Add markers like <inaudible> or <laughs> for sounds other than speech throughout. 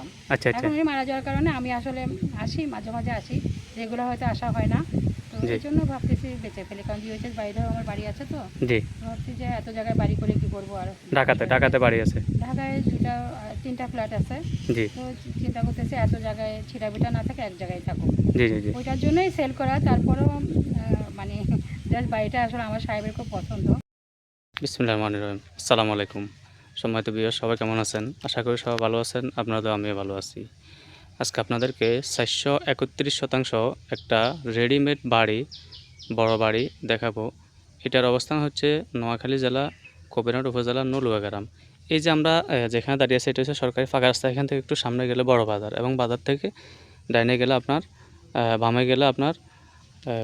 ছিলাম আচ্ছা আচ্ছা। এখন উনি মারা যাওয়ার কারণে আমি আসলে আসি মাঝে মাঝে আসি। যেগুলো হয়তো আসা হয় না। তো এই জন্য ভাবতেছি বেঁচে ফেলি। কারণ জিওএইচএস বাইরেও আমার বাড়ি আছে তো। জি। ভাবছি যে এত জায়গায় বাড়ি করে কি করব আর? ঢাকাতে ঢাকাতে বাড়ি আছে। ঢাকায় দুটা তিনটা ফ্ল্যাট আছে। জি। তো চিন্তা করতেছি এত জায়গায় ছিটাবিটা না থাকে এক জায়গায় থাকুক। জি জি জি। ওইটার জন্যই সেল করা। তারপরেও মানে <laughs> জাস্ট বাড়িটা আসলে আমার সাহেবের খুব পছন্দ। বিসমুল্লাহ রহমান আসসালামু আলাইকুম। সম্মানিত বিয় সবাই কেমন আছেন? আশা করি সবাই ভালো আছেন, আপনারাও আমিও ভালো আছি। আজকে আপনাদেরকে চারশো একত্রিশ শতাংশ একটা রেডিমেড বাড়ি, বড় বাড়ি দেখাবো। এটার অবস্থান হচ্ছে নোয়াখালী জেলা, কবিরহাট উপজেলা নলুয়া গ্রাম এই যে আমরা যেখানে দাঁড়িয়ে আছি, এটা হচ্ছে সরকারি ফাঁকা রাস্তা। এখান থেকে একটু সামনে গেলে বড় বাজার এবং বাজার থেকে ডাইনে গেলে আপনার বামে গেলে আপনার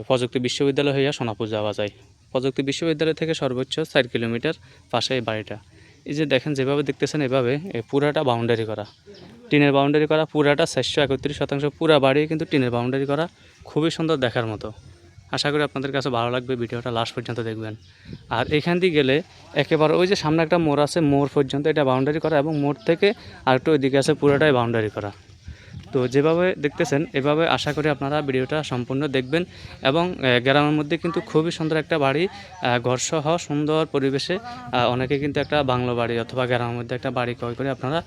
প্রযুক্তি বিশ্ববিদ্যালয় হইয়া সোনাপুর যাওয়া যায়। প্রযুক্তি বিশ্ববিদ্যালয় থেকে সর্বোচ্চ চার কিলোমিটার পাশে এই বাড়িটা। এই যে দেখেন, যেভাবে দেখতেছেন এভাবে পুরাটা বাউন্ডারি করা। টিনের বাউন্ডারি করা, পুরাটা চারশো একত্রিশ শতাংশ, পুরা বাড়ি কিন্তু টিনের বাউন্ডারি করা খুবই সুন্দর দেখার মতো। আশা করি আপনাদের কাছে ভালো লাগবে, ভিডিওটা লাস্ট পর্যন্ত দেখবেন। আর এখান দিয়ে গেলে একেবারে ওই যে সামনে একটা মোড় আছে, মোড় পর্যন্ত এটা বাউন্ডারি করা এবং মোড় থেকে আরেকটু ওইদিকে আছে, পুরোটাই বাউন্ডারি করা। তো যেভাবে দেখতেছেন, এভাবে আশা করি আপনারা ভিডিওটা সম্পূর্ণ দেখবেন এবং গ্রামের মধ্যে কিন্তু খুবই সুন্দর একটা বাড়ি ঘরসহ সুন্দর পরিবেশে অনেকে কিন্তু একটা বাংলো বাড়ি অথবা গ্রামের মধ্যে একটা বাড়ি ক্রয় করে আপনারা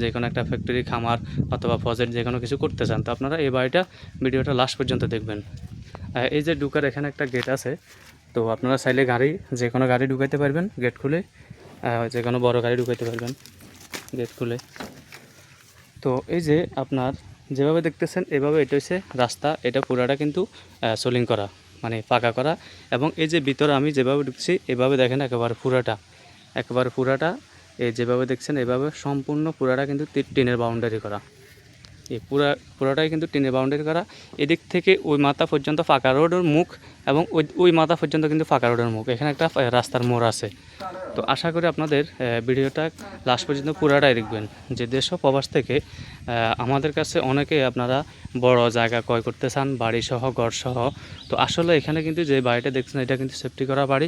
যে কোনো একটা ফ্যাক্টরি খামার অথবা প্রজেক্ট যে কোনো কিছু করতে চান, তো আপনারা এই বাড়িটা ভিডিওটা লাস্ট পর্যন্ত দেখবেন। এই যে ঢুকার এখানে একটা গেট আছে, তো আপনারা চাইলে গাড়ি, যে কোনো গাড়ি ঢুকাইতে পারবেন গেট খুলে যে কোনো বড় গাড়ি ঢুকাইতে পারবেন গেট খুলে। তো এই যে আপনার যেভাবে দেখতেছেন, এভাবে এটা হচ্ছে রাস্তা। এটা পুরাটা কিন্তু সোলিং করা মানে পাকা করা। এবং এই যে ভিতরে আমি যেভাবে ঢুকছি, এভাবে দেখেন একেবারে পুরাটা। একেবারে পুরাটা, এই যেভাবে দেখছেন, এভাবে সম্পূর্ণ পুরাটা কিন্তু টিনের বাউন্ডারি করা। এই পুরা, পুরোটাই কিন্তু টিনের বাউন্ডারি করা। এদিক থেকে ওই মাথা পর্যন্ত ফাঁকা রোডের মুখ এবং ওই ওই মাথা পর্যন্ত কিন্তু ফাঁকা রোডের মুখ। এখানে একটা রাস্তার মোড় আছে। তো আশা করি আপনাদের ভিডিওটা লাস্ট পর্যন্ত পুরাটাই দেখবেন। যে দেশ প্রবাস থেকে আমাদের কাছে অনেকে আপনারা বড় জায়গা ক্রয় করতে চান, বাড়ি সহ, ঘর সহ। তো আসলে এখানে কিন্তু যে বাড়িটা দেখছেন, এটা কিন্তু সেফটি করা বাড়ি।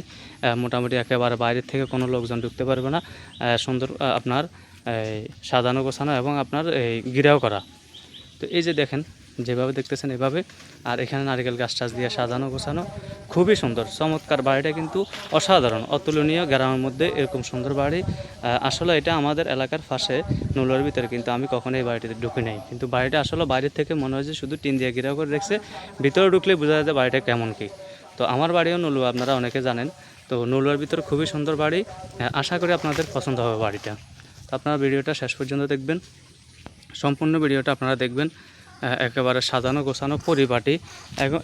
মোটামুটি একেবারে বাইরের থেকে কোনো লোকজন ঢুকতে পারবে না। সুন্দর আপনার সাজানো গোছানো এবং আপনার, এই গিরাও করা। তো এই যে দেখেন, যেভাবে দেখতেছেন এভাবে, আর এখানে নারকেল গাছ টাছ দিয়ে সাজানো, গোছানো, খুবই সুন্দর, চমৎকার বাড়িটা কিন্তু অসাধারণ, অতুলনীয় গ্রামের মধ্যে এরকম সুন্দর বাড়ি। আসলে এটা আমাদের এলাকার পাশে নুলোর ভিতরে, কিন্তু আমি কখনো এই বাড়িটিতে ঢুকি নাই। কিন্তু বাড়িটা আসলে বাইরের থেকে মনে হয় যে শুধু টিন দিয়ে ঘেরাও করে রেখেছে, ভিতরে ঢুকলে বোঝা যায় বাড়িটা কেমন কি। তো আমার বাড়িও নুলুয়া, আপনারা অনেকে জানেন। তো নুলুয়ার ভিতরে খুবই সুন্দর বাড়ি আশা করি আপনাদের পছন্দ হবে বাড়িটা। তো আপনারা ভিডিওটা শেষ পর্যন্ত দেখবেন। সম্পূর্ণ ভিডিওটা আপনারা দেখবেন একেবারে সাজানো গোছানো পরিপাটি এক-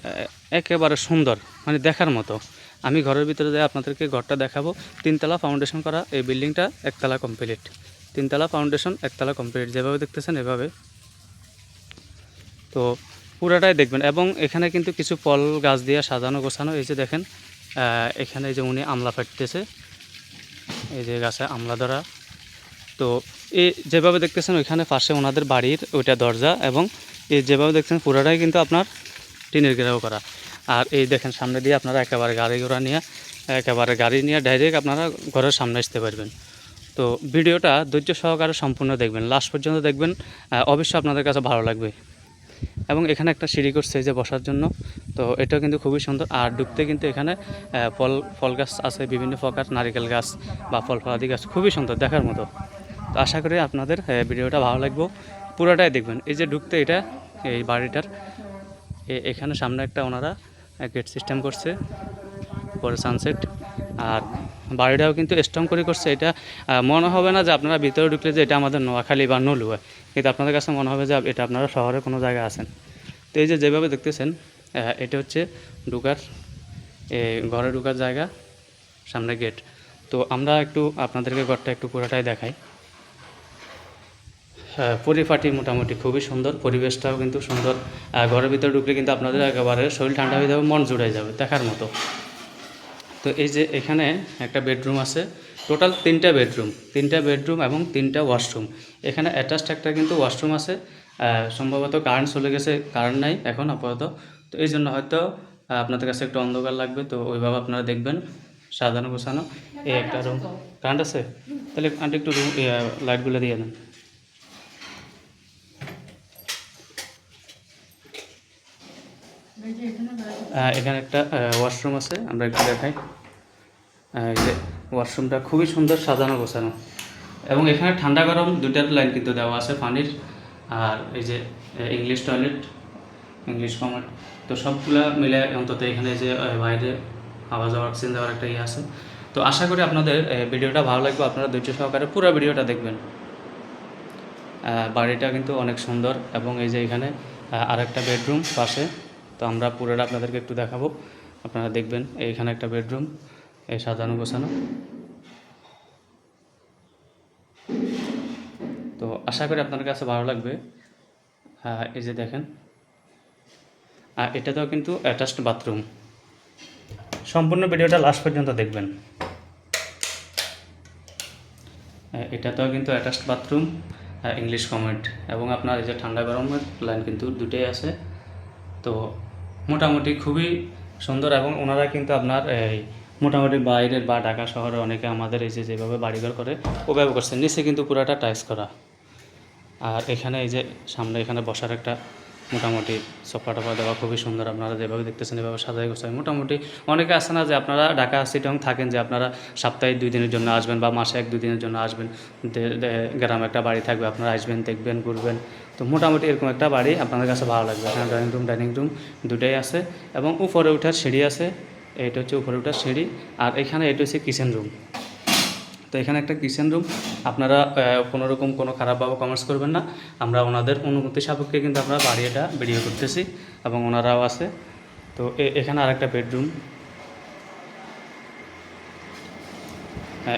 একেবারে সুন্দর মানে দেখার মতো। আমি ঘরের ভিতরে যাই আপনাদেরকে ঘরটা দেখাবো। তিনতলা ফাউন্ডেশন করা এই বিল্ডিংটা একতলা কমপ্লিট তিনতলা ফাউন্ডেশন একতলা কমপ্লিট যেভাবে দেখতেছেন এভাবে। তো পুরাটাই দেখবেন। এবং এখানে কিন্তু কিছু ফল গাছ দিয়ে সাজানো গোছানো। এই যে দেখেন এখানে যে উনি আমলা ফাটতেছে। এই যে গাছে আমলা ধরা। তো এই যেভাবে দেখতেছেন, ওইখানে পাশে ওনাদের বাড়ির ওইটা দরজা এবং এই যেভাবে দেখছেন, পুরাটাই কিন্তু আপনার টিনের ঘেরাও করা। আর এই দেখেন, সামনে দিয়ে আপনারা একেবারে গাড়ি ঘোড়া নিয়ে, একেবারে গাড়ি নিয়ে ডাইরেক্ট আপনারা ঘরের সামনে আসতে পারবেন। তো ভিডিওটা ধৈর্য সহকারে সম্পূর্ণ দেখবেন লাস্ট পর্যন্ত দেখবেন অবশ্যই আপনাদের কাছে ভালো লাগবে। এবং এখানে একটা সিঁড়ি করছে যে বসার জন্য, তো এটাও কিন্তু খুবই সুন্দর। আর ঢুকতে কিন্তু এখানে ফল ফল গাছ আছে, বিভিন্ন প্রকার, নারিকেল গাছ বা ফল ফলাদি গাছ, খুবই সুন্দর, দেখার মতো। তো আশা করি আপনাদের ভিডিওটা ভালো লাগবে। পুরোটাই দেখবেন। এই যে ঢুকতে এটা, এই বাড়িটার এখানে সামনে একটা ওনারা গেট সিস্টেম করছে, পরে সানসেট আর বাড়িটাও কিন্তু স্ট্রং করে করছে। এটা মনে হবে না যে আপনারা ভিতরে ঢুকলে যে এটা আমাদের নোয়াখালী বা নলুয়া। কিন্তু আপনাদের কাছে মনে হবে যে এটা আপনারা শহরে কোনো জায়গায় আছেন। তো এই যে যেভাবে দেখতেছেন এটা হচ্ছে ঢুকার ঘরে ঢুকার জায়গা, সামনে গেট তো আমরা একটু আপনাদেরকে ঘরটা একটু পুরোটাই দেখাই। পরিপাটি মোটামুটি খুবই সুন্দর, পরিবেশটাও কিন্তু সুন্দর। ঘরের ভিতরে ঢুকলে কিন্তু আপনাদের একেবারে শরীর ঠান্ডা হয়ে যাবে, মন জুড়ে যাবে, দেখার মতো। তো এই যে এখানে একটা বেডরুম আছে, টোটাল তিনটা বেডরুম তিনটা বেডরুম এবং তিনটা ওয়াশরুম। এখানে অ্যাটাচড একটা কিন্তু ওয়াশরুম আছে সম্ভবত কারেন্ট চলে গেছে কারেন্ট নাই এখন আপাতত। তো এই জন্য হয়তো আপনাদের কাছে একটু অন্ধকার লাগবে, তো ওইভাবে আপনারা দেখবেন, সাজানো গোছানো। এই একটা রুম কারেন্ট আছে? তাহলে আন্টি একটু রুম লাইটগুলো দিয়ে দেন। এখানে একটা ওয়াশরুম আছে, আমরা একটু দেখাই। এই যে ওয়াশরুমটা খুবই সুন্দর সাজানো গোছানো। এবং এখানে ঠান্ডা গরম দুইটার লাইন কিন্তু দেওয়া আছে পানির। আর এই যে ইংলিশ টয়লেট ইংলিশ কমার্ট তো সবগুলা মিলে অন্তত এখানে যে বাইরে আওয়া যাওয়ার সিন দেওয়ার একটা ইয়ে আছে। তো আশা করি আপনাদের ভিডিওটা ভালো লাগবে। আপনারা ধৈর্য সহকারে পুরো ভিডিওটা দেখবেন। বাড়িটা কিন্তু অনেক সুন্দর। এবং এই যে এখানে আর একটা বেডরুম পাশে। তো আমরা পুরোটা আপনাদেরকে একটু দেখাবো। আপনারা দেখবেন এইখানে একটা বেডরুম এই সাজানো গোছানো। তো আশা করি আপনাদের কাছে ভালো লাগবে। হ্যাঁ এই যে দেখেন। আর এটাতেও কিন্তু অ্যাটাচড বাথরুম সম্পূর্ণ ভিডিওটা লাস্ট পর্যন্ত দেখবেন। আহ, এটাতেও কিন্তু অ্যাটাচড বাথরুম ইংলিশ কমেন্ট এবং আপনার এই যে ঠান্ডা গরমের লাইন কিন্তু দুটোই আছে। তো মোটামুটি খুবই সুন্দর এবং ওনারা কিন্তু আপনার, এই, মোটামুটি বাইরের বা ঢাকা শহরে অনেকে আমাদের এই যে যেভাবে বাড়িঘর করে, ওভাবে করছে নিচে কিন্তু পুরাটা টাইস করা। আর এখানে এই যে সামনে এখানে বসার একটা মোটামুটি সোফা টোফা দেওয়া খুবই সুন্দর। আপনারা যেভাবে দেখতেছেন, এভাবে সাজাই গোছাই। মোটামুটি অনেকে আছে না যে আপনারা ঢাকা সিটং থাকেন যে আপনারা সপ্তাহে দুই দিনের জন্য আসবেন বা মাসে এক দুই দিনের জন্য আসবেন। গ্রামে একটা বাড়ি থাকবে, আপনারা আসবেন, দেখবেন, ঘুরবেন। তো মোটামুটি এরকম একটা বাড়ি আপনাদের কাছে ভালো লাগবে। এখানে ড্রয়িং রুম ডাইনিং রুম দুটাই আছে এবং উপরে ওঠার সিঁড়ি আছে এটা হচ্ছে উপরে ওঠার সিঁড়ি আর এখানে এটা হচ্ছে কিচেন রুম তো এখানে একটা কিচেন রুম আপনারা আহ, কোনো খারাপভাবে কমেন্টস করবেন না। আমরা ওনাদের অনুমতি সাপেক্ষে কিন্তু আমরা বাড়িটা ভিডিও করতেছি এবং ওনারাও আছে। তো এখানে আরেকটা বেডরুম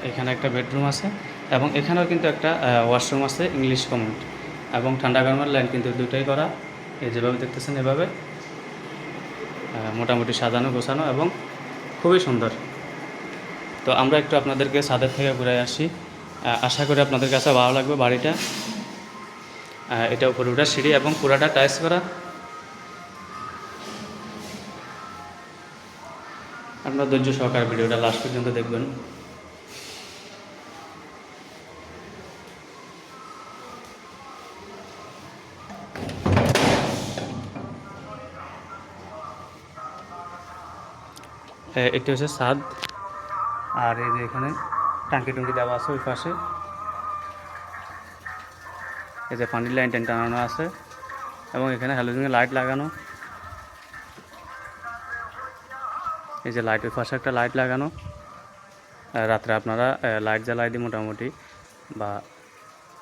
এখানে একটা বেডরুম আছে এবং এখানেও কিন্তু একটা ওয়াশরুম আছে ইংলিশ কমেন্ট এবং ঠান্ডা গরমের লাইন কিন্তু দুটাই করা। এই যেভাবে দেখতেছেন এভাবে মোটামুটি সাজানো, গোছানো এবং খুবই সুন্দর। তো আমরা একটু আপনাদেরকে ছাদের থেকে ঘুরে আসি। আশা করি আপনাদের কাছে ভালো লাগবে বাড়িটা। এটা উপরে উঠার সিঁড়ি এবং পুরাটা টাইস করা। আপনার ধৈর্য সহকার ভিডিওটা লাস্ট পর্যন্ত দেখবেন। এটা হচ্ছে ছাদ আর এই যে এখানে টাঙ্কি টুঙ্কি দেওয়া আছে ওই পাশে। এই যে পানির লাইন টেন টানানো আছে এবং এখানে হ্যালোজিনের লাইট লাগানো। এই যে লাইট ওই পাশে একটা লাইট লাগানো। রাত্রে আপনারা লাইট জ্বালাই দিই মোটামুটি বা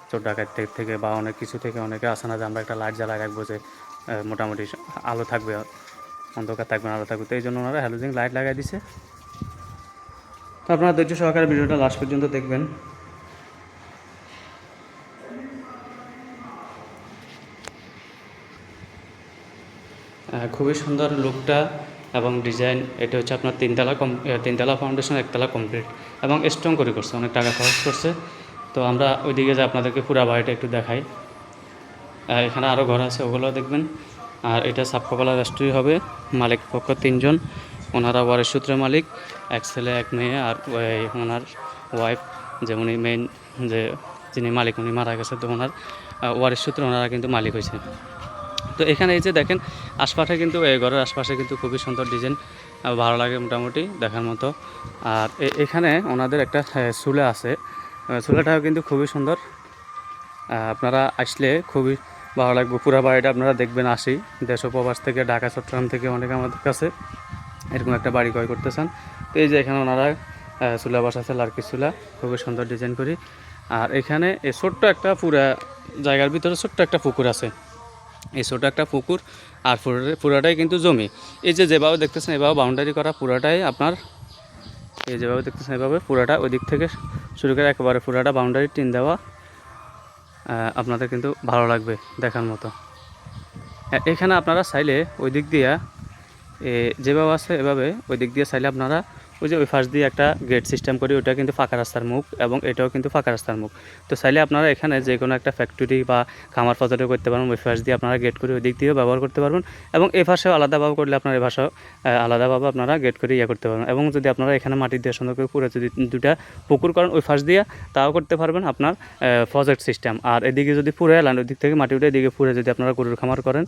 চোর ডাকাত থেকে বা অনেক কিছু থেকে অনেকে আসে না যে আমরা একটা লাইট জ্বালাই রাখব যে মোটামুটি আলো থাকবে। অন্ধকার থাকবে না আলো থাকবে। তো এই জন্য ওনারা হ্যালোজিন লাইট লাগাই দিছে। তো আপনারা ধৈর্য সহকারে ভিডিওটা লাস্ট পর্যন্ত দেখবেন। খুবই সুন্দর লুকটা এবং ডিজাইন এটা হচ্ছে আপনার তিনতলা কম তিনতলা ফাউন্ডেশন একতলা কমপ্লিট এবং স্ট্রং করে করছে, অনেক টাকা খরচ করছে। তো আমরা ওইদিকে যে আপনাদেরকে পুরা বাড়িটা একটু দেখাই। এখানে আরও ঘর আছে ওগুলো দেখবেন। আর এটা সাপকলা রেস্টুরি হবে। মালিক পক্ষ তিনজন। ওনারা ওয়ারের সূত্রের মালিক, এক ছেলে, এক মেয়ে আর ওনার ওয়াইফ যে উনি মেইন যে যিনি মালিক, উনি মারা গেছে তো ওনার ওয়ারের সূত্রে ওনারা কিন্তু মালিক হয়েছে। তো এখানে এই যে দেখেন, আশপাশে কিন্তু এই ঘরের আশপাশে কিন্তু খুবই সুন্দর ডিজাইন ভালো লাগে মোটামুটি দেখার মতো। আর এখানে ওনাদের একটা চুলা আছে। চুলাটাও কিন্তু খুবই সুন্দর। আপনারা আসলে খুবই ভালো লাগবে। পুরো বাড়িটা আপনারা দেখবেন আসি দেশ ও প্রবাস থেকে ঢাকা, চট্টগ্রাম থেকে অনেকে আমাদের কাছে এরকম একটা বাড়ি ক্রয় করতেছেন। তো এই যে এখানে ওনারা চুলা বসাচ্ছে লার্কি চুলা। খুবই সুন্দর ডিজাইন করি। আর এখানে এই ছোট্ট একটা পুরা জায়গার ভিতরে ছোট্ট একটা পুকুর আছে। এই ছোটো একটা পুকুর আর পুরো- পুরোটাই কিন্তু জমি। এই যে যেভাবে দেখতেছেন, এভাবে বাউন্ডারি করা পুরোটাই আপনার এই যেভাবে দেখতেছেন, এভাবে পুরোটা ওই দিক থেকে শুরু করে একেবারে পুরোটা বাউন্ডারি টিন দেওয়া। আপনাদের কিন্তু ভালো লাগবে দেখার মতো। এখানে আপনারা চাইলে ওই দিক দিয়া যেভাবে আছে এভাবে ওই দিক দিয়ে চাইলে আপনারা ওই যে ওই ফাঁস দিয়ে একটা গেট সিস্টেম করি ওটা কিন্তু ফাঁকা রাস্তার মুখ এবং এটাও কিন্তু ফাঁকা রাস্তার মুখ। তো চাইলে আপনারা এখানে যে কোনো একটা ফ্যাক্টরি বা খামার পর্যটন করতে পারবেন, ওই ফাঁস দিয়ে আপনারা গেট করে ওই দিক দিয়েও ব্যবহার করতে পারবেন এবং এই পাশেও আলাদাভাবে করলে আপনার এই ভাষাও আলাদাভাবে আপনারা গেট করে ইয়ে করতে পারবেন এবং যদি আপনারা এখানে মাটি দিয়ে সুন্দর করে পুরো যদি দুটা পুকুর করেন, ওই ফাঁস দিয়ে তাও করতে পারবেন আপনার প্রজেক্ট সিস্টেম আর এদিকে যদি পুরে এলান, ওই দিক থেকে মাটি উঠে এদিকে পুরে যদি আপনারা গরুর খামার করেন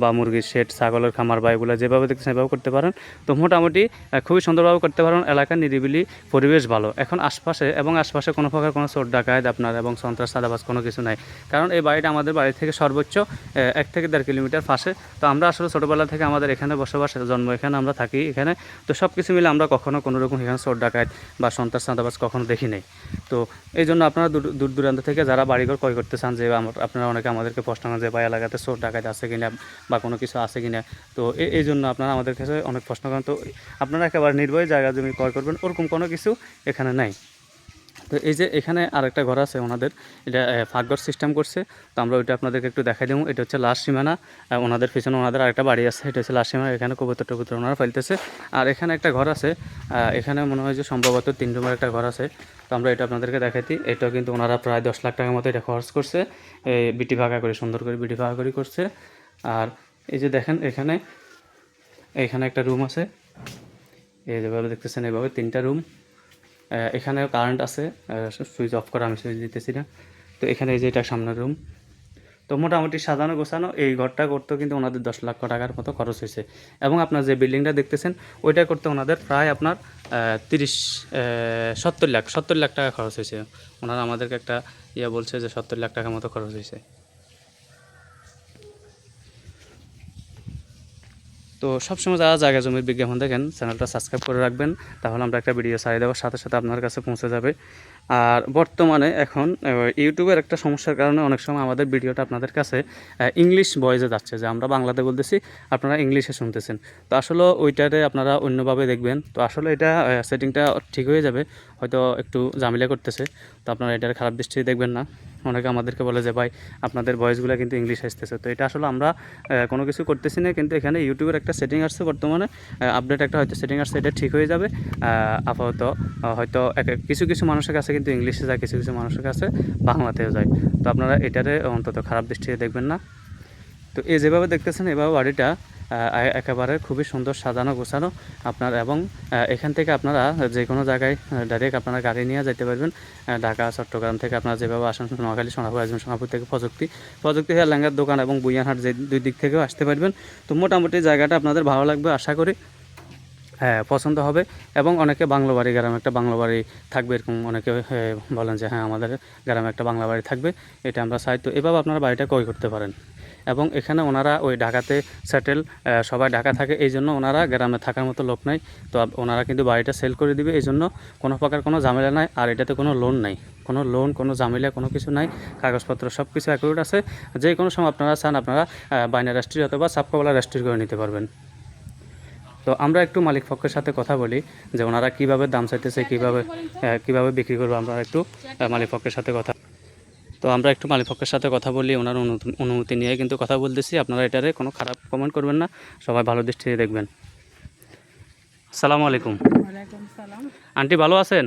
বা মুরগির শেড, ছাগলের খামার বা এগুলো যেভাবে দেখছেন সেভাবে করতে পারেন। তো মোটামুটি খুবই সুন্দরভাবে করতে পারেন এলাকার নিরিবিলি পরিবেশ ভালো। এখন আশপাশে এবং আশপাশে কোনো প্রকার কোনো চোর ডাকাত আপনার এবং সন্ত্রাস সাদাবাস কোনো কিছু নাই। কারণ এই বাড়িটা আমাদের বাড়ি থেকে সর্বোচ্চ এক থেকে দেড় কিলোমিটার পাশে। তো আমরা আসলে ছোটোবেলা থেকে আমাদের এখানে বসবাস, জন্ম এখানে, আমরা থাকি এখানে। তো সব কিছু মিলে আমরা কখনো কোনো রকম এখানে চোর ডাকাত বা সন্ত্রাস সাদাবাস কখনো দেখি নাই। তো এই জন্য আপনারা দূর দূর দূরান্ত থেকে যারা বাড়িঘর ক্রয় করতে চান যে আপনারা অনেকে আমাদেরকে প্রশ্ন করেন যে বা এলাকাতে চোর ডাকাত আছে কিনা বা কোনো কিছু আছে কিনা? তো এই জন্য আপনারা আমাদের কাছে অনেক প্রশ্ন করেন। তো আপনারা একেবারে নির্ভয় জায়গা জমি ক্রয় করবেন, ওরকম কোনো কিছু এখানে নাই। তো এই যে এখানে আরেকটা ঘর আছে ওনাদের, এটা ফাঁকঘর সিস্টেম করছে। তো আমরা ওইটা আপনাদেরকে একটু দেখাই দেবো। এটা হচ্ছে লাস্ট সীমানা। ওনাদের পিছনে ওনাদের আরেকটা বাড়ি আছে। এটা হচ্ছে লাস্ট সীমানা। এখানে কবুতর টবুতর ওনারা ফেলতেছে। আর এখানে একটা ঘর আছে। এখানে মনে হয় যে সম্ভবত তিন রুমের একটা ঘর আছে। তো আমরা এটা আপনাদেরকে দেখাইতি এটাও কিন্তু ওনারা প্রায় দশ লাখ টাকার মতো এটা খরচ করছে। বিটি ভাগা করে, সুন্দর করে বিটি ভাগা করে করছে। আর এই যে দেখেন এখানে এখানে একটা রুম আছে। যেভাবে দেখতেছেন এইভাবে তিনটা রুম এখানে কারেন্ট আছে সুইচ অফ করা আমি সুইচ দিতেছি না। তো এখানে এই যে এটা সামনের রুম তো মোটামুটি সাজানো গোছানো, এই ঘরটা করতেও কিন্তু ওনাদের দশ লক্ষ টাকার মতো খরচ হয়েছে। এবং আপনার যে বিল্ডিংটা দেখতেছেন, ওইটা করতে ওনাদের প্রায় আপনার তিরিশ সত্তর লাখ সত্তর লাখ টাকা খরচ হয়েছে। ওনারা আমাদেরকে একটা ইয়ে বলছে যে সত্তর লাখ টাকার মতো খরচ হয়েছে। তো সবসময় যারা জায়গা জমির বিজ্ঞাপন দেখেন চ্যানেলটা সাবস্ক্রাইব করে রাখবেন, তাহলে আমরা একটা ভিডিও ছাড়িয়ে দেওয়ার সাথে সাথে আপনার কাছে পৌঁছে যাবে। আর বর্তমানে এখন ইউটিউবের একটা সমস্যার কারণে অনেক সময় আমাদের ভিডিওটা আপনাদের কাছে ইংলিশ ভয়েসে যাচ্ছে, যে আমরা বাংলাতে বলতেছি, আপনারা ইংলিশে শুনতেছেন। তো আসলে ওইটাতে আপনারা অন্যভাবে দেখবেন। তো আসলে এটা সেটিংটা ঠিক হয়ে যাবে, হয়তো একটু ঝামেলা করতেছে, তো আপনারা এটার খারাপ দৃষ্টি দেখবেন না। অনেকে আমাদেরকে বলে যে, ভাই, আপনাদের ভয়েসগুলো কিন্তু ইংলিশ আসতেছে। তো এটা আসলে আমরা কোনো কিছু করতেছি না। কিন্তু এখানে ইউটিউবের একটা সেটিং আসছে বর্তমানে। আপডেট একটা হয়তো সেটিং আসছে, এটা ঠিক হয়ে যাবে। আপাতত হয়তো কিছু কিছু মানুষের কাছে কিন্তু ইংলিশে যায়, কিছু কিছু মানুষের কাছে বাংলাতেও যায়। তো আপনারা এটারে অন্তত খারাপ দৃষ্টিতে দেখবেন না। তো এই যেভাবে দেখতেছেন, এভাবে বাড়িটা একেবারে খুবই সুন্দর সাজানো, গোছানো আপনার এবং এখান থেকে আপনারা যে কোনো জায়গায় ডাইরেক্ট আপনারা গাড়ি নিয়ে যেতে পারবেন। ঢাকা, চট্টগ্রাম থেকে আপনারা যেভাবে আসেন, নোয়াখালী সোনাপুর আসবেন সোনাপুর থেকে প্রযুক্তি প্রযুক্তি হয়ে ল্যাঙ্গার দোকান এবং বুইয়ানহাট যে দুই দিক থেকেও আসতে পারবেন। তো মোটামুটি জায়গাটা আপনাদের ভালো লাগবে, আশা করি। হ্যাঁ পছন্দ হবে এবং অনেকে বাংলা বাড়ি গ্রামে একটা বাংলা বাড়ি থাকবে এরকম অনেকে আহ, বলেন যে হ্যাঁ আমাদের গ্রামে একটা বাংলা বাড়ি থাকবে এটা আমরা চাই। তো এভাবে আপনারা বাড়িটা ক্রয় করতে পারেন। এবং এখানে ওনারা ওই ঢাকাতে সেটেল সবাই ঢাকা থাকে এই জন্য ওনারা গ্রামে থাকার মতো লোক নাই। তো ওনারা কিন্তু বাড়িটা সেল করে দিবে এই জন্য কোনো প্রকার কোনো ঝামেলা নাই আর এটাতে কোনো লোন নাই। কোনো লোন কোনো ঝামেলা কোনো কিছু নাই কাগজপত্র সব কিছু অ্যাকুরেট আছে। যে কোনো সময় আপনারা চান আপনারা বাইনা রাষ্ট্রীয় অথবা সাবকবলা রাষ্ট্রীয় করে নিতে পারবেন। তো আমরা একটু মালিক পক্ষের সাথে কথা বলি যে ওনারা কীভাবে দাম চাইতেছে কীভাবে কীভাবে বিক্রি করব আমরা একটু মালিক পক্ষের সাথে কথা। তো আমরা একটু মালিক পক্ষের সাথে কথা বলি ওনার অনুমতি- নিয়ে কিন্তু কথা বলতেছি। আপনারা এটারে কোনো খারাপ কমেন্ট করবেন না সবাই ভালো দৃষ্টিতে দেখবেন। আসসালামু আলাইকুম সালাম। আন্টি ভালো আছেন?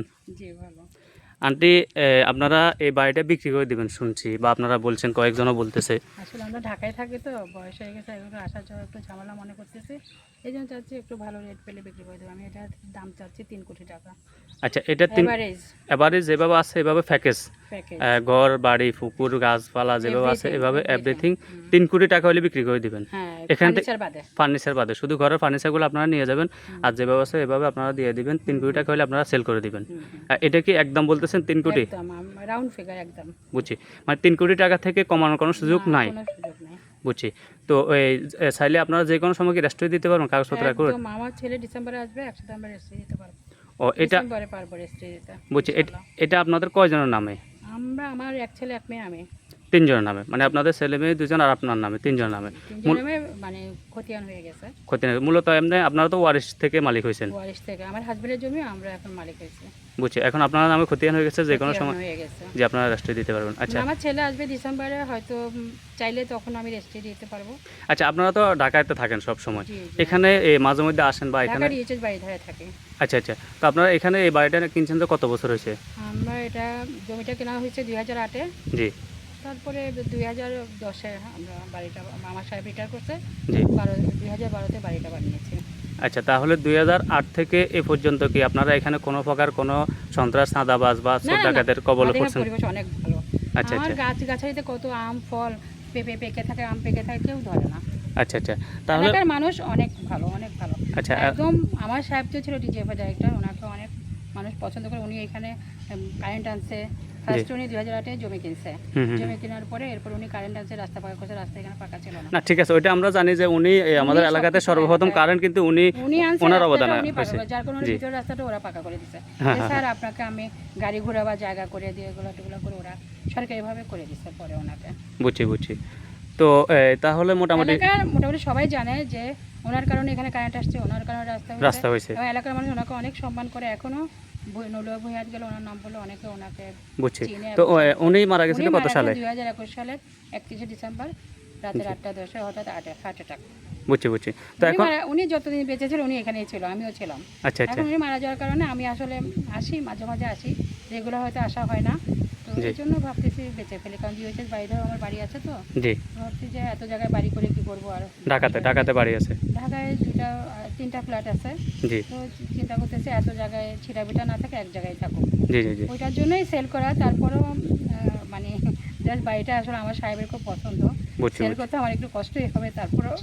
আন্টি আপনারা এই বাড়িটা বিক্রি করে দিবেন শুনছি বা আপনারা বলছেন কয়েকজনও বলতেছে। আসলে আমরা ঢাকায় থাকি তো বয়স হয়ে গেছে আসার জন্য একটু ঝামেলা মনে করতেছি। এই জন্য চাচ্ছি একটু ভালো রেট পেলে বিক্রি করে দেবো। আমি এটা দাম চাচ্ছি তিন কোটি টাকা। আচ্ছা এটা তিন এভারেজ এবারে যেভাবে আছে এভাবে প্যাকেজ ঘর বাড়ি পুকুর গাছপালা যেভাবে আছে এভাবে এভরিথিং। তিন কোটি টাকা হলে বিক্রি করে দিবেন। হ্যাঁ এখান থেকে- ফার্নিচার বাদে। শুধু ঘরের ফার্নিচারগুলো আপনারা নিয়ে যাবেন আর যেভাবে আছে এভাবে আপনারা দিয়ে দিবেন। তিন কোটি টাকা হলে আপনারা সেল করে দিবেন। এটা কি একদম বলতেছেন তিন কোটি? একদম রাউন্ড ফিগার একদম। বুঝছি। মানে তিন কোটি টাকা থেকে কমানোর কোনো সুযোগ নাই। বুঝছি। তো এই চাইলে আপনারা যে কোনো সময় কি রেস্টুরেন্ট দিতে পারবেন কাগজপত্র করে? আমার ছেলে ডিসেম্বরে আসবে একসাথে আমরা রেস্ট দিতে পারব। ও এটা বুঝছি এটা আপনাদের কয়জনের নামে? আমরা আমার এক ছেলে এক মেয়ে আমি। তিনজনের নামে। মানে আপনাদের ছেলে মেয়ে দুজন আর আপনার নামে তিনজনের নামে। মানে খতিয়ান হয়ে গেছে। মূলত এমনি আপনারা তো ওয়ারিশ থেকে মালিক হয়েছেন। ওয়ারিশ থেকে। আমার হাজবেন্ডের জমি আমরা এখন মালিক হয়েছে। বুঝছি। এখন আপনার নামে ক্ষতিয়ান হয়ে গেছে যে কোনো সময় যে আপনারা রেস্টে দিতে পারবেন। আচ্ছা। আমার ছেলে আসবে ডিসেম্বরে হয়তো চাইলে তখন আমি রেস্টে দিতে পারব। আচ্ছা আপনারা তো ঢাকাতে থাকেন সব সময়। এখানে এই মাঝে মধ্যে আসেন বা এখানে? ঢাকার বাড়ি ধারে থাকে। আচ্ছা আচ্ছা। তো আপনারা এখানে এই বাড়িটা কিনছেন তো কত বছর হয়েছে? আমরা এটা জমিটা কেনা হয়েছে দুই হাজার আটে। জি। তারপরে দুই হাজার দশে আমরা বাড়িটা আমার সাহেব রিটায়ার করছে। বারো দুই হাজার বারোতে বাড়িটা বানিয়েছি। আচ্ছা তাহলে দুই হাজার আট থেকে এ পর্যন্ত কি আপনারা এখানে কোনো প্রকার কোনো সন্ত্রাস চাঁদাবাজ বা ডাকাতের কবলে পড়ছেন পরিবেশ অনেক ভালো। আচ্ছা আচ্ছা। গাছ গাছালিতে কত আম ফল পেঁপে পেকে থাকে আম পেকে থাকে কেউ ধরে না। আচ্ছা আচ্ছা। তাহলে এলাকার মানুষ অনেক ভালো অনেক ভালো। আচ্ছা একদম আমার সাহেব তো ছিল ডিজিএফআই ডাইরেক্টর ওনাকে অনেক মানুষ পছন্দ করে। উনি এখানে কারেন্ট আনছে ফার্স্ট উনি দুই হাজার আটে জমি কিনছে। জমি কেনার পরে এরপর উনি কারেন্ট আনছে রাস্তা পাকা করছে রাস্তা এখানে পাকা ছিল না। না ঠিক আছে ওইটা আমরা জানি যে উনি আমাদের এলাকাতে সর্বপ্রথম কারেন্ট কিন্তু উনি ওনার অবদান। করে যার কারণে জি। ভিতরের রাস্তাটা ওরা পাকা করে দিছে। হ্যাঁ, যে হ্যাঁ, স্যার আপনাকে আমি গাড়ি ঘোরা বা জায়গা করে দিয়ে এগুলো টেগুলো করে ওরা সরকারিভাবে করে দিচ্ছে পরে ওনাকে। বুঝছি বুঝছি। তো তাহলে মোটামুটি মোটামুটি সবাই জানে যে ওনার কারণে এখানে কারেন্ট আসছে ওনার কারণে রাস্তা রাস্তা হয়েছে। এলাকার মানুষ ওনাকে অনেক সম্মান করে এখনও নলুয়া ভূঁইয়ার গেলে ওনার নাম বলে অনেকে ওনাকে বুঝছি। তো এবং ও, এ, উনি মারা গেছিল কত সালে? দুই হাজার একুশ সালের একত্রিশে ডিসেম্বর রাতের আটটা দশে হঠাৎ হার্ট অ্যাটাক বুঝছি বুঝছি। তো এখন উনি যতদিন বেঁচে ছিল উনি এখানেই ছিল আমিও ছিলাম। আচ্ছা আচ্ছা। উনি মারা যাওয়ার কারণে আমি আসলে আসি মাঝে মাঝে আসি। রেগুলার হয়তো আসা হয় না। তো এই জন্য ভাবতেছি বেঁচে ফেলি কারণ জিওএইচএস বাড়ি ধরে আমার বাড়ি আছে তো। জি। ভাবছি যে এত জায়গায় বাড়ি করে কি করব আর। ঢাকাতে ঢাকাতে বাড়ি আছে। ঢাকায় দুটা তিনটা ফ্ল্যাট আছে। জি। তো চিন্তা করতেছি এত জায়গায় ছিটাবিটা না থাকে এক জায়গায় থাকো। জি জি জি। ওইটার জন্যই সেল করা তারপরও মানে জাস্ট বাড়িটা আসলে আমার সাহেবের খুব পছন্দ। সেল করতে আমার একটু কষ্টই হবে তারপরও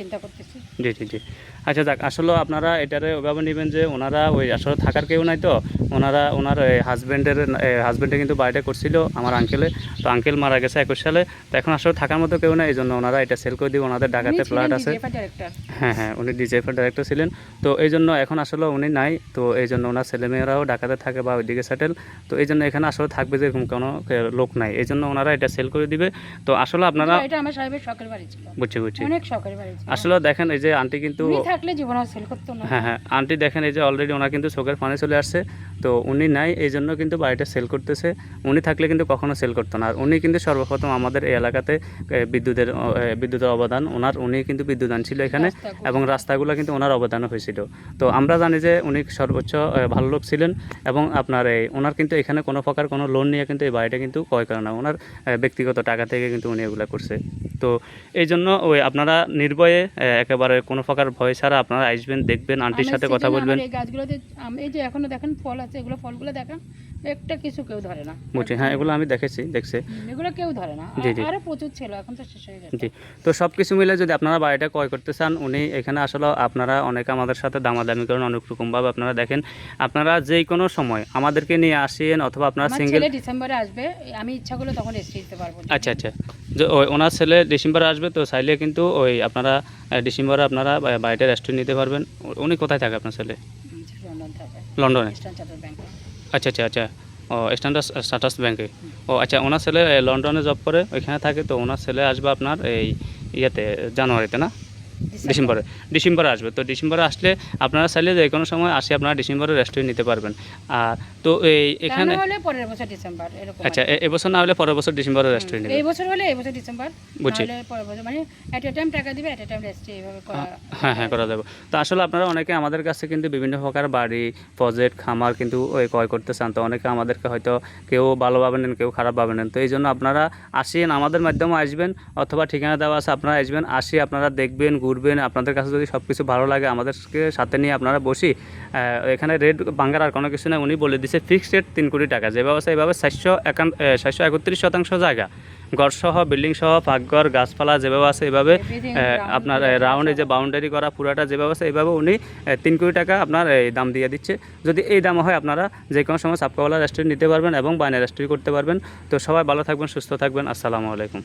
চিন্তা করতেছি। জি জি জি। আচ্ছা যাক আসলে আপনারা এটারে ওইভাবে নেবেন যে ওনারা ওই আসলে থাকার কেউ নাই তো। ওনারা ওনার হাজব্যান্ডের হাজব্যান্ডে কিন্তু বাড়িটা করছিল আমার আঙ্কেলে তো আঙ্কেল মারা গেছে একুশ সালে। তো এখন আসলে থাকার মতো কেউ নাই এই জন্য ওনারা এটা সেল করে দিয়ে ওনাদের ঢাকাতে ফ্ল্যাট আছে। হ্যাঁ হ্যাঁ উনি ডিজেফের ডাইরেক্টর ছিলেন। তো এই জন্য এখন আসলে উনি নাই। তো এই জন্য ওনার ছেলেমেয়েরাও ঢাকাতে থাকে বা ওইদিকে সেটেল তো এই জন্য এখানে আসলে থাকবে যে এরকম কোনো লোক নাই। এই জন্য ওনারা এটা সেল করে দিবে। তো আসলে আপনারা বুঝছি বুঝছি। আসলে দেখেন এই যে আন্টি কিন্তু থাকলে জীবন সেল করতো না। হ্যাঁ হ্যাঁ আন্টি দেখেন এই যে অলরেডি ওনার কিন্তু চোখের পানি চলে আসছে তো উনি নাই এই জন্য কিন্তু বাড়িটা সেল করতেছে। উনি থাকলে কিন্তু কখনো সেল করতো না। আর উনি কিন্তু সর্বপ্রথম আমাদের এই এলাকাতে বিদ্যুতের বিদ্যুতের অবদান ওনার উনি কিন্তু বিদ্যুৎ আনছিল এখানে এবং রাস্তাগুলো কিন্তু ওনার অবদানও হয়েছিল। তো আমরা জানি যে উনি সর্বোচ্চ ভালো লোক ছিলেন এবং আপনার এই ওনার কিন্তু এখানে কোনো প্রকার কোনো লোন নিয়ে কিন্তু এই বাড়িটা কিন্তু ক্রয় করে না। ওনার ব্যক্তিগত টাকা থেকে কিন্তু উনি এগুলো করছে। তো এই জন্য ওই আপনারা নির্ভয়ে একেবারে কোনো প্রকার ভয় ছাড়া আপনারা আসবেন দেখবেন আন্টির সাথে কথা বলবেন। গাছগুলোতে এই যে এখনও দেখেন ফল আছে এগুলো ফলগুলো দেখেন। একটা কিছু কেউ ধরে না। বুঝছি হ্যাঁ এগুলো আমি দেখেছি দেখছি। এগুলো কেউ ধরে না। জি, জি। আরও প্রচুর ছিল এখন তো শেষ হয়ে গেছে। জি তো সব কিছু মিলে যদি আপনারা বাড়িটা ক্রয় করতে চান উনি এখানে আসলে আপনারা অনেকে আমাদের সাথে দামাদামি করেন অনেক রকমভাবে আপনারা দেখেন। আপনারা যে কোনো সময় আমাদেরকে নিয়ে আসেন অথবা আপনারা সিঙ্গেল ডিসেম্বরে আসবে আমি ইচ্ছা করলে তখন রেস্ট দিতে পারব। আচ্ছা আচ্ছা। যে ওই ওনার ছেলে ডিসেম্বরে আসবে তো চাইলে কিন্তু ওই আপনারা ডিসেম্বরে আপনারা বাড়িটা রেস্টুরেন্ট নিতে পারবেন। উনি কোথায় থাকে আপনার ছেলে? লন্ডন আচ্ছা আচ্ছা আচ্ছা। ও স্ট্যান্ডার্ড স্টাটাস ব্যাংকে ও আচ্ছা ওনার ছেলে লন্ডনে জব করে, ওইখানে থাকে, তো ওনার ছেলে আসবে আপনার এই ইয়েতে, জানুয়ারিতে, না? ডিসেম্বরে ডিসেম্বরে আসবে। তো ডিসেম্বরে আসলে আপনারা চাইলে যে কোনো সময় আসে আপনারা ডিসেম্বরে রেস্টুরেন্ট নিতে পারবেন। আর তো এই এখানে এখানে পরের বছর ডিসেম্বর এরকম আচ্ছা এবছর না হলে পরের বছর ডিসেম্বরে রেস্টুরেন্ট এই বছর হলে এই বছর ডিসেম্বর বুঝছি। পরের বছর মানে এট এ টাইম টাকা দিবে এট এ টাইম রেস্ট এইভাবে হ্যাঁ হ্যাঁ করা যাবে। তো আসলে আপনারা অনেকে আমাদের কাছে কিন্তু বিভিন্ন প্রকার বাড়ি প্রজেক্ট খামার কিন্তু ওই ক্রয় করতে চান। তো অনেকে আমাদেরকে হয়তো কেউ ভালোভাবে নেন কেউ খারাপভাবে নেন। তো এই জন্য আপনারা আসেন আমাদের মাধ্যমে আসবেন অথবা ঠিকানা দেওয়া আছে আপনারা আসবেন আসি আপনারা দেখবেন ঘুরবেন আপনাদের কাছে যদি সব কিছু ভালো লাগে আমাদেরকে সাথে নিয়ে আপনারা বসি। এখানে রেট বাঙ্গার আর কোনো কিছু না উনি বলে দিছে ফিক্সড রেট তিন কোটি টাকা যে ব্যবস্থা এইভাবে চারশো একান চারশো একত্রিশ শতাংশ জায়গা। গড়সহ বিল্ডিং সহ পাকঘর গাছপালা যেভাবে আছে round আপনার রাউন্ডে যে বাউন্ডারি করা পুরাটা যেভাবে আছে এইভাবে উনি তিন কোটি টাকা আপনার এই দাম দিয়ে দিচ্ছে। যদি এই দাম হয় আপনারা যে কোনো সময় সাপকাওয়ালা রেস্টুরেন্ট নিতে পারবেন এবং বাইনা রেস্টুরেন্ট করতে পারবেন। তো সবাই ভালো থাকবেন সুস্থ থাকবেন আসসালামু আলাইকুম।